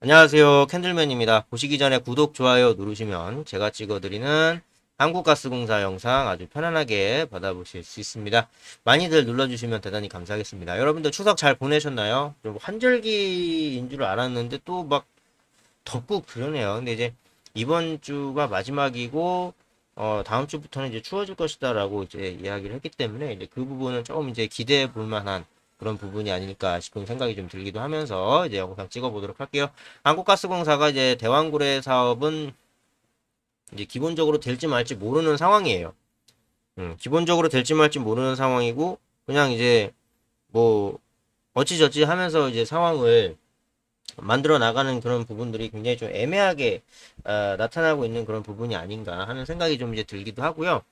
안녕하세요. 캔들맨입니다. 보시기 전에 구독, 좋아요 누르시면 제가 찍어드리는 한국가스공사 영상 아주 편안하게 받아보실 수 있습니다. 많이들 눌러주시면 대단히 감사하겠습니다. 여러분들 추석 잘 보내셨나요? 좀 환절기인 줄 알았는데 또 막 덥고 그러네요. 근데 이제 이번 주가 마지막이고 어, 다음 주부터는 이제 추워질 것이다라고 이제 이야기를 했기 때문에 이제 그 부분은 조금 이제 기대해 볼 만한 그런 부분이 아닐까 싶은 생각이 좀 들기도 하면서 이제 영상 찍어 보도록 할게요. 한국가스공사가 이제 대왕구례 사업은 이제 기본적으로 될지 말지 모르는 상황이에요. 음, 기본적으로 될지 말지 모르는 상황이고 그냥 이제 뭐 어찌저찌 하면서 이제 상황을 만들어 나가는 그런 부분들이 굉장히 좀 애매하게 어, 나타나고 있는 그런 부분이 아닌가 하는 생각이 좀 이제 들기도 하고요.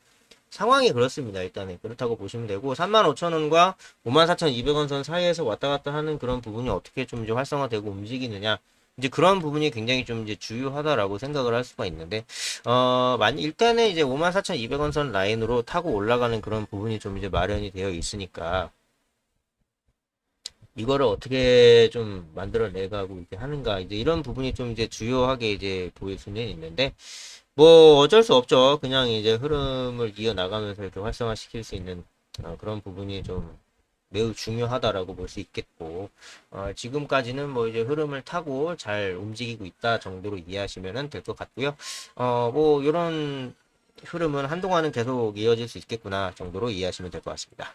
상황이 그렇습니다. 일단은 그렇다고 보시면 되고 35,000원과 54,200원 선 사이에서 왔다 갔다 하는 그런 부분이 어떻게 좀 이제 활성화되고 움직이느냐 이제 그런 부분이 굉장히 좀 이제 주요하다라고 생각을 할 수가 있는데 어 만 일단은 이제 54,200원 선 라인으로 타고 올라가는 그런 부분이 좀 이제 마련이 되어 있으니까 이거를 어떻게 좀 만들어내가고 이제 하는가 이제 이런 부분이 좀 이제 주요하게 이제 보일 수는 있는데 뭐 어쩔 수 없죠. 그냥 이제 흐름을 이어나가면서 이렇게 활성화시킬 수 있는 어, 그런 부분이 좀 매우 중요하다라고 볼 수 있겠고 어, 지금까지는 뭐 이제 흐름을 타고 잘 움직이고 있다 정도로 이해하시면 될 것 같고요. 어, 뭐 이런 흐름은 한동안은 계속 이어질 수 있겠구나 정도로 이해하시면 될 것 같습니다.